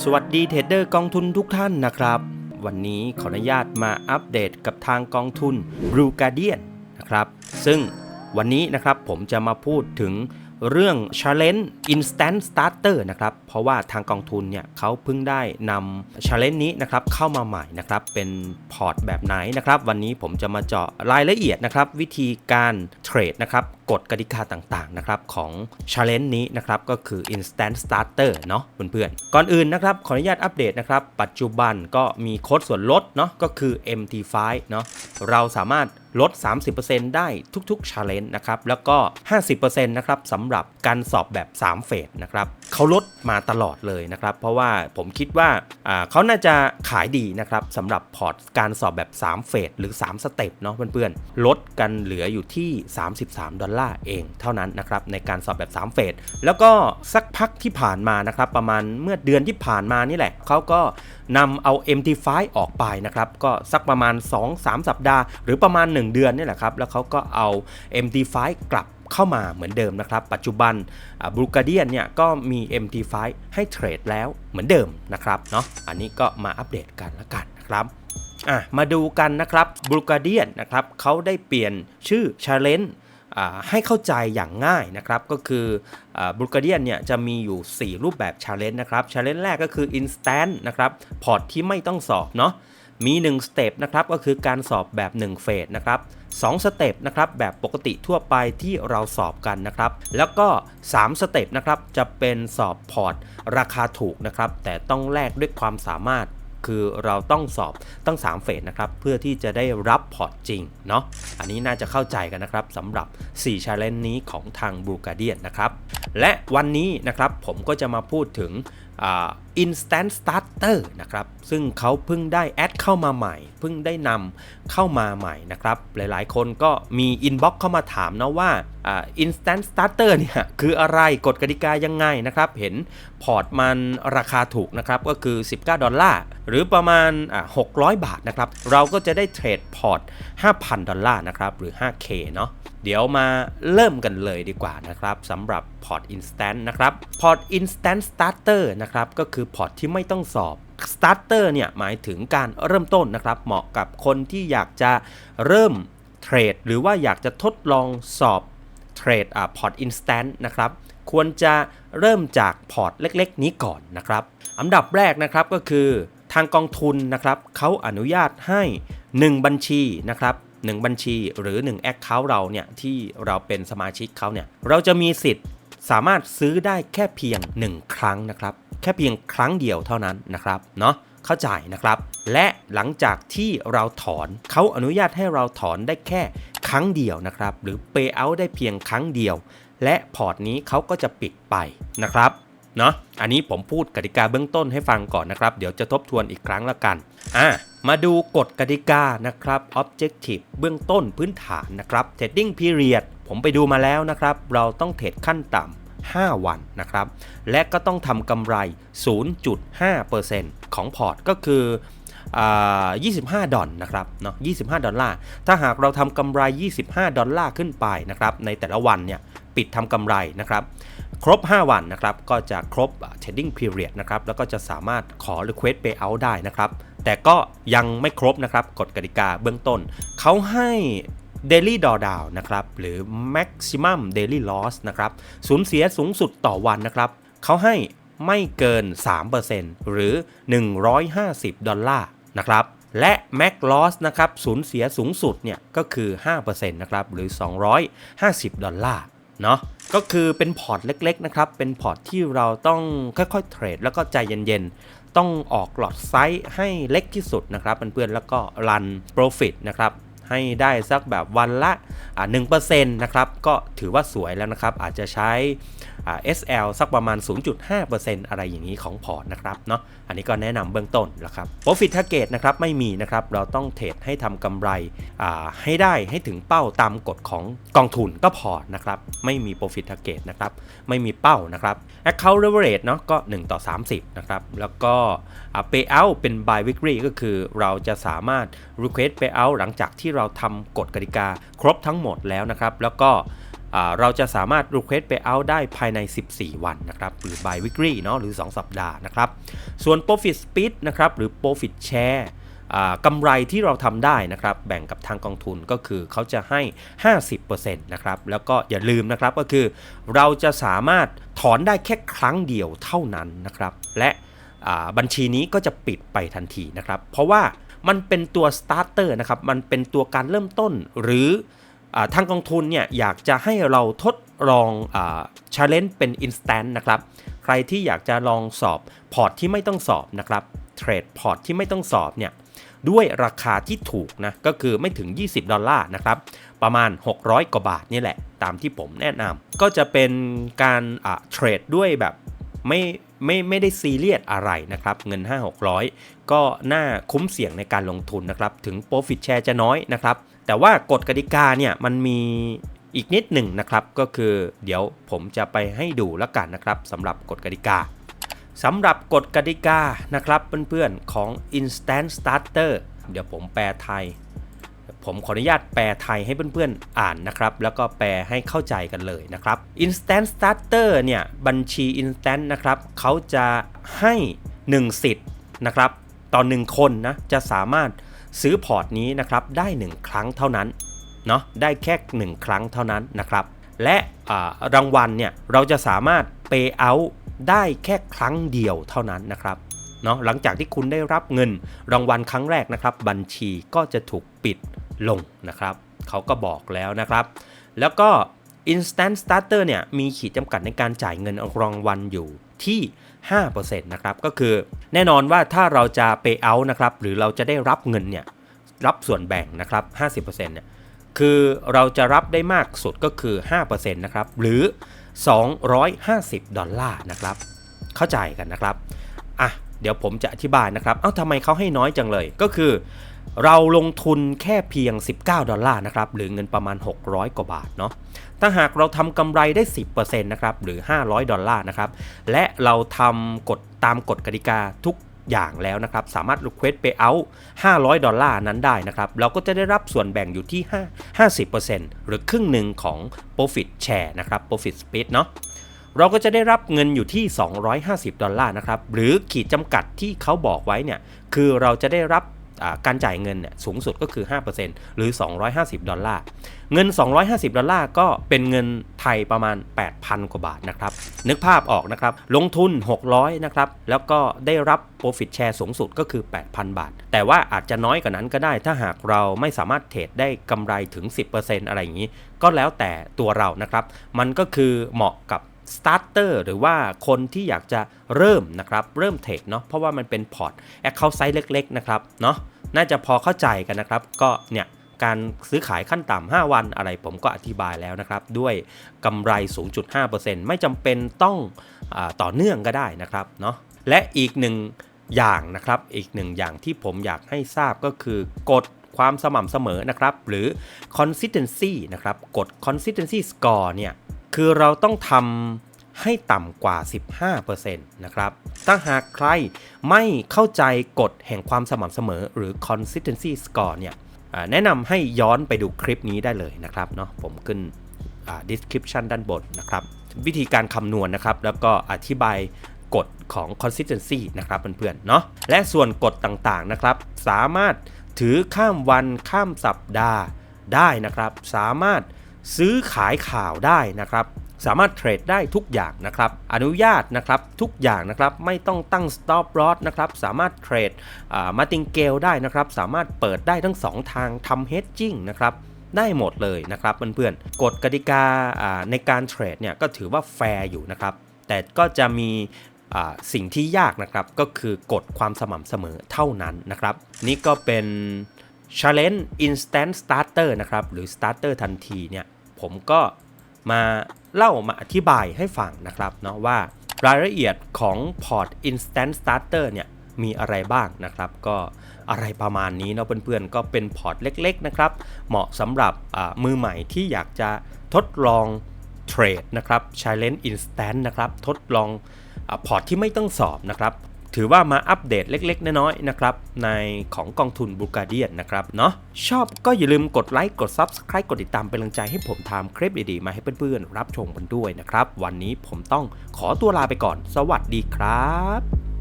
สวัสดีเทรดเดอร์กองทุนทุกท่านนะครับ วันนี้ขออนุญาตมาอัปเดตกับทางกองทุน Blue Guardian นะครับ ซึ่งวันนี้นะครับผมจะมาพูดถึง เรื่อง Challenge Instant Starter นะครับ เพราะว่าทางกองทุนเนี่ยเขาเพิ่งได้นำ Challenge นี้นะครับเข้ามาใหม่นะครับ เป็นพอร์ตแบบไหนนะครับ วันนี้ผมจะมาเจาะรายละเอียดนะครับ วิธีการเทรดนะครับกฎกติกาต่างๆนะครับของ Challenge นี้นะครับก็คือ Instant Starter เนาะเพื่อนๆ ก่อนอื่นนะครับขออนุญาตอัปเดตนะครับ ปัจจุบันก็มีโค้ดส่วนลดเนาะก็คือ MT5 เนาะเราสามารถ ลด 30%ได้ทุกๆ Challenge นะครับ แล้วก็ 50%นะครับสำหรับการสอบแบบ 3 เฟสนะครับเขาลดมาตลอดเลยนะครับ เพราะว่าผมคิดว่าเขาน่าจะขายดีนะครับสำหรับพอร์ตการสอบแบบ 3 เฟสหรือ 3 สเต็ปเนาะเพื่อนๆ ลดกันเหลืออยู่ที่ 33 ดอลลาร์เองเท่านั้นนะครับในการสอบแบบ 3 เฟสแล้วก็สักพักที่ผ่านมานะครับ ประมาณเมื่อเดือนที่ผ่านมานี่แหละเขาก็นำเอา MT5 ออกไปนะครับ ก็สักประมาณ 2-3 สัปดาห์ หรือประมาณ 1เดือนนี่แหละครับ แล้วเขาก็เอา MT5 กลับเข้ามาเหมือนเดิมนะครับ ปัจจุบันบรูกาเดียนเนี่ยก็มี MT5 ให้เทรดแล้วเหมือนเดิมนะครับเนาะอันนี้ก็มาอัปเดตกันละกันนะครับอะมาดูกันนะครับบรูกาเดียนนะครับเขาได้เปลี่ยนชื่อ Challenge ให้เข้าใจอย่างง่ายนะครับ ก็คือบูกาเดียนเนี่ยจะมีอยู่ 4 รูปแบบ Challenge นะครับ Challenge แรกก็คือ Instant นะครับพอร์ตที่ไม่ต้องสอบเนาะ มี1สเต็ปนะครับก็คือการสอบแบบ1เฟสนะครับ2สเต็ปนะครับแบบปกติทั่วไปที่เราสอบกันนะครับ แล้วก็ 3 สเต็ปนะครับจะเป็นสอบพอร์ตราคาถูกนะครับ แต่ต้องแลกด้วยความสามารถคือเราต้องสอบตั้ง 3 เฟสนะครับ เพื่อที่จะได้รับพอร์ตจริงเนาะอันนี้น่าจะเข้าใจกันนะครับสำหรับ 4 Challenge นี้ของทาง b l u e Guardian นะครับ และวันนี้นะครับผมก็จะมาพูดถึง Instant Starter นะครับ ซึ่งเขาเพิ่งได้แอดเข้ามาใหม่ เพิ่งได้นำเข้ามาใหม่นะครับ หลายๆ คนก็มีอินบ็อกเข้ามาถามนะว่า Instant Starter เนี่ยคืออะไรกฎกติกายังไงนะครับ เห็นพอร์ตมันราคาถูกนะครับ ก็คือ 19 ดอลลาร์ หรือประมาณ 600 บาทนะครับ เราก็จะได้เทรดพอร์ต 5,000 ดอลลาร์นะครับ หรือ 5K เนาะเดี๋ยวมาเริ่มกันเลยดีกว่านะครับสำหรับพอร์ต Instant นะครับพอร์ต Instant Starter นะครับก็คือพอร์ตที่ไม่ต้องสอบ Starter เนี่ยหมายถึงการเริ่มต้นนะครับ เหมาะกับคนที่อยากจะเริ่มเทรดหรือว่าอยากจะทดลองสอบเทรดอ่าพอร์ต Instant นะครับ ควรจะเริ่มจากพอร์ตเล็กๆ นี้ก่อนนะครับอันดับแรกนะครับก็คือทางกองทุนนะครับเขาอนุญาตให้ 1 บัญชีนะครับ1บัญชีหรือ1 Account เราเนี่ยที่เราเป็นสมาชิกเขาเนี่ยเราจะมีสิทธิ์สามารถซื้อได้แค่เพียง 1 ครั้งนะครับ แค่เพียงครั้งเดียวเท่านั้นนะครับเนาะเข้าใจนะครับ และหลังจากที่เราถอนเขาอนุญาตให้เราถอนได้แค่ครั้งเดียวนะครับ หรือ Pay out ได้เพียงครั้งเดียว และพอร์ตนี้เขาก็จะปิดไปนะครับเนาะอันนี้ผมพูดกติกาเบื้องต้นให้ฟังก่อนนะครับ เดี๋ยวจะทบทวนอีกครั้งละกันอะมาดูกฎกติกานะครับ Objective เบื้องต้นพื้นฐานนะครับ Trading Period ผมไปดูมาแล้วนะครับ เราต้องเทรดขั้นต่ำ 5 วันนะครับ และก็ต้องทำกำไร 0.5%ของพอร์ตก็คือ25 ดอลนะครับเนาะ25 ดอลลาร์ ถ้าหากเราทำกำไร 25 ดอลลาร์ขึ้นไปนะครับ ในแต่ละวันเนี่ยปิดทำกำไรนะครับ ครบ 5 วันนะครับ ก็จะครบ trading period นะครับ แล้วก็จะสามารถขอ request payout ได้นะครับ แต่ก็ยังไม่ครบนะครับกฎกติกาเบื้องต้น เขาให้ daily drawdown นะครับหรือ maximum daily loss นะครับสูญเสียสูงสุดต่อวันนะครับเขาให้ไม่เกิน 3%หรือ 150 ดอลลาร์นะครับและ max loss นะครับสูญเสียสูงสุดเนี่ยก็คือ 5%นะครับหรือ 250 ดอลลาร์เนาะก็คือเป็นพอร์ตเล็กๆนะครับเป็นพอร์ตที่เราต้องค่อยๆเทรดแล้วก็ใจเย็นๆ ต้องออกหลอดไซส์ให้เล็กที่สุดนะครับเพื่อนๆแล้วก็รัน profit นะครับ ให้ได้สักแบบวันละหนึ่งเปอร์เซ็นต์นะครับ ก็ถือว่าสวยแล้วนะครับ อาจจะใช้ SL สักประมาณ 0.5%อะไรอย่างนี้ของพอร์ตนะครับเนาะ อันนี้ก็แนะนำเบื้องต้นนะครับ Profit Target นะครับไม่มีนะครับ เราต้องเทรดให้ทำกำไรให้ได้ให้ถึงเป้าตามกฎของกองทุนก็พอนะครับ ไม่มี Profit Target นะครับ ไม่มีเป้านะครับ Account Leverage เนาะก็ 1 ต่อ 30 นะครับ แล้วก็ Payout เป็น By Weekly ก็คือเราจะสามารถ Request Payout หลังจากที่เราทำกฎกติกาครบทั้งหมดแล้วนะครับ แล้วก็เราจะสามารถ request payout ได้ภายใน 14 วันนะครับหรือ by weekly เนาะหรือ 2 สัปดาห์นะครับ ส่วน profit split นะครับหรือ profit share กำไรที่เราทำได้นะครับ แบ่งกับทางกองทุนก็คือเขาจะให้ 50%นะครับ แล้วก็อย่าลืมนะครับก็คือเราจะสามารถถอนได้แค่ครั้งเดียวเท่านั้นนะครับ และบัญชีนี้ก็จะปิดไปทันทีนะครับ เพราะว่า มันเป็นตัวสตาร์เตอร์นะครับ มันเป็นตัวการเริ่มต้น หรืออทางกองทุนเนี่ยอยากจะให้เราทดลองชาเลนจ์เป็น instant นะครับ ใครที่อยากจะลองสอบพอร์ตที่ไม่ต้องสอบนะครับเทรดพอร์ตที่ไม่ต้องสอบเนี่ยด้วยราคาที่ถูกนะก็คือไม่ถึง 20 ดอลลาร์นะครับ ประมาณ 600 กว่าบาทนี่แหละ ตามที่ผมแนะนำก็จะเป็นการเทรดด้วยแบบ ไม่ไม่ไม่ได้ซีเรียสอะไรนะครับ เงิน 5 600 ก็น่าคุ้มเสี่ยงในการลงทุนนะครับ ถึง Profit Share จะน้อยนะครับ แต่ว่ากฎกติกาเนี่ยมันมีอีกนิดหนึ่งนะครับ ก็คือเดี๋ยวผมจะไปให้ดูล้วกันนะครับสำหรับกฎกติกาสำหรับกฎกติกานะครับเพื่อนๆของ Instant Starter เดี๋ยวผมแปลไทย ผมขออนุญาตแปลไทยให้เพื่อนๆอ่านนะครับ แล้วก็แปลให้เข้าใจกันเลยนะครับ Instant Starter เนี่ยบัญชี Instant นะครับเขาจะให้ 1 สิทธิ์นะครับต่อ 1 คนนะจะสามารถซื้อพอร์ตนี้นะครับได้ 1 ครั้งเท่านั้นเนาะได้แค่ 1 ครั้งเท่านั้นนะครับและรางวัลเนี่ยเราจะสามารถ pay out ได้แค่ครั้งเดียวเท่านั้นนะครับเนาะหลังจากที่คุณได้รับเงินรางวัลครั้งแรกนะครับ บัญชีก็จะถูกปิด ลงนะครับเขาก็บอกแล้วนะครับ แล้วก็ Instant Starter เนี่ยมีขีดจำกัดในการจ่ายเงินรางวัลอยู่ที่ 5%นะครับ ก็คือแน่นอนว่าถ้าเราจะ pay out นะครับ หรือเราจะได้รับเงินเนี่ย รับส่วนแบ่งนะครับ 50%เนี่ย คือเราจะรับได้มากสุดก็คือ 5%นะครับ หรือ 250 ดอลลาร์นะครับ เข้าใจกันนะครับ อะ เดี๋ยวผมจะอธิบายนะครับ เอ้าทำไมเขาให้น้อยจังเลย ก็คือ เราลงทุนแค่เพียง 19 ดอลลาร์นะครับ หรือเงินประมาณ 600 กว่าบาทเนาะ ถ้าหากเราทำกำไรได้ 10%นะครับ หรือ 500 ดอลลาร์นะครับ และเราทำกฎตามกฎกติกาทุกอย่างแล้วนะครับ สามารถ request payout 500 ดอลลาร์นั้นได้นะครับ เราก็จะได้รับส่วนแบ่งอยู่ที่5 50%หรือครึ่งหนึ่งของ profit share นะครับ profit split เนาะเราก็จะได้รับเงินอยู่ที่ 250 ดอลลาร์นะครับ หรือขีดจำกัดที่เขาบอกไว้เนี่ย คือเราจะได้รับ การจ่ายเงินเนี่ยสูงสุดก็คือ 5%หรือ 250 ดอลลาร์ เงิน 250 ดอลลาร์ก็เป็นเงินไทยประมาณ 8,000 กว่าบาทนะครับ นึกภาพออกนะครับ ลงทุน 600 นะครับ แล้วก็ได้รับ Profit Share สูงสุดก็คือ 8,000 บาท แต่ว่าอาจจะน้อยกว่านั้นก็ได้ ถ้าหากเราไม่สามารถเทรดได้กำไรถึง 10%อะไรอย่างนี้ ก็แล้วแต่ตัวเรานะครับ มันก็คือเหมาะกับสตาร์เตอร์หรือว่าคนที่อยากจะเริ่มนะครับ เริ่มเทรดเนาะเพราะว่ามันเป็นพอร์ตแอคเคาท์ไซส์เล็ก ๆ นะครับเนาะ น่าจะพอเข้าใจกันนะครับ ก็เนี่ยการซื้อขายขั้นต่ำ5วันอะไรผมก็อธิบายแล้วนะครับ ด้วยกำไร 0.5%ไม่จำเป็นต้องอต่อเนื่องก็ได้นะครับเนาะและอีกหนึ่งอย่างนะครับ อีกหนึ่งอย่างที่ผมอยากให้ทราบก็คือกฎความสม่ำเสมอนะครับ หรือ consistency นะครับกฎ consistency score เนี่ย คือเราต้องทำ ให้ต่ำกว่า 15%นะครับ ถ้าหากใครไม่เข้าใจกฎแห่งความสม่ำเสมอหรือ consistency score เนี่ยแนะนำให้ย้อนไปดูคลิปนี้ได้เลยนะครับเนาะผมขึ้น description ด้านบนนะครับ วิธีการคำนวณนะครับ แล้วก็อธิบายกฎของ consistency นะครับเพื่อนๆเนาะและส่วนกฎต่างๆนะครับ สามารถถือข้ามวันข้ามสัปดาห์ได้นะครับ สามารถซื้อขายข่าวได้นะครับ สามารถเทรดได้ทุกอย่างนะครับ อนุญาตนะครับทุกอย่างนะครับไม่ต้องตั้ง stop loss นะครับสามารถเทรดมาติงเกลได้นะครับ สามารถเปิดได้ทั้ง 2 ทางทำ hedging นะครับได้หมดเลยนะครับเพื่อนๆกฎกติกาในการเทรดเนี่ยก็ถือว่าแฟร์อยู่นะครับ แต่ก็จะมีสิ่งที่ยากนะครับก็คือกฎความสม่ำเสมอเท่านั้นนะครับ นี่ก็เป็น Challenge Instant Starter นะครับ หรือ Starter ทันทีเนี่ย ผมก็มา เล่ามาอธิบายให้ฟังนะครับเนาะว่ารายละเอียดของพอร์ต Instant Starter เนี่ยมีอะไรบ้างนะครับ ก็อะไรประมาณนี้เนาะเพื่อนๆก็เป็นพอร์ตเล็ก ๆ นะครับ เหมาะสำหรับมือใหม่ที่อยากจะทดลองเทรดนะครับ Challenge Instant นะครับ ทดลองพอร์ตที่ไม่ต้องสอบนะครับ ถือว่ามาอัปเดตเล็ก ๆ น้อยๆนะครับในของกองทุนบูการเดียนนะครับเนาะชอบก็อย่าลืมกดไลค์กด Subscribe กดติดตามเป็นกำลังใจให้ผมทำคลิปดีๆมาให้เพื่อนๆรับชมกันด้วยนะครับ วันนี้ผมต้องขอตัวลาไปก่อน สวัสดีครับ